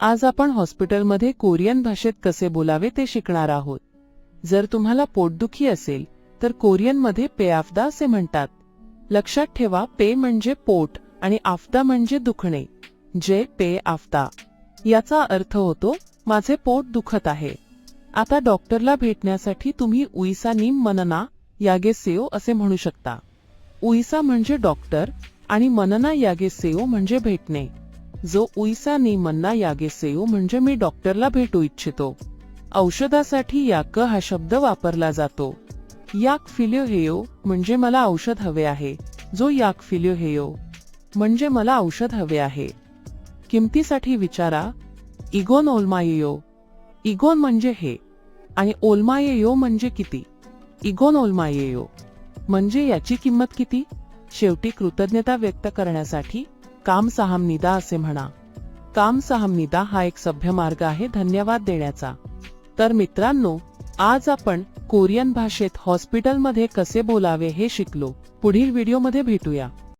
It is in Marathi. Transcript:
आज आपण हॉस्पिटलमध्ये कोरियन भाषेत कसे बोलावे ते शिकणार आहोत. जर तुम्हाला पोटदुखी असेल तर कोरियनमध्ये पेआफदा असे म्हणतात. लक्षात ठेवा पे म्हणजे पोट आणि आफदा म्हणजे दुखणे जे पे आफ्दा. याचा अर्थ होतो माझे पोट दुखत आहे. आता डॉक्टरला भेटण्यासाठी तुम्ही उईसा निम मनना यागे सेओ असे म्हणू शकता. उईसा म्हणजे डॉक्टर आणि मनना यागे सेओ म्हणजे भेटणे. जो उईसा नि मन्ना यागेसेओ म्हणजे मी डॉक्टरला भेटू इच्छितो. औषधासाठी याक हा शब्द वापरला जातो. याक फिलिओहेयो म्हणजे मला औषध हवे आहे. जो याक फिलिओहेयो म्हणजे मला औषध हवे आहे. किमतीसाठी विचारा. इगोन ओलमायेयो. इगोन म्हणजे हे. आणि ओलमायेयो म्हणजे किती? इगोन ओलमायेयो. म्हणजे याची किंमत किती? शेवटी कृतज्ञता व्यक्त करण्यासाठी काम सहामनिदा असे म्हणा. काम सहामनिदा हा एक सभ्य मार्ग आहे धन्यवाद देण्याचा. तर मित्रांनो आज आपण कोरियन भाषेत हॉस्पिटलमध्ये कसे बोलावे हे शिकलो. पुढील व्हिडिओमध्ये भेटूया.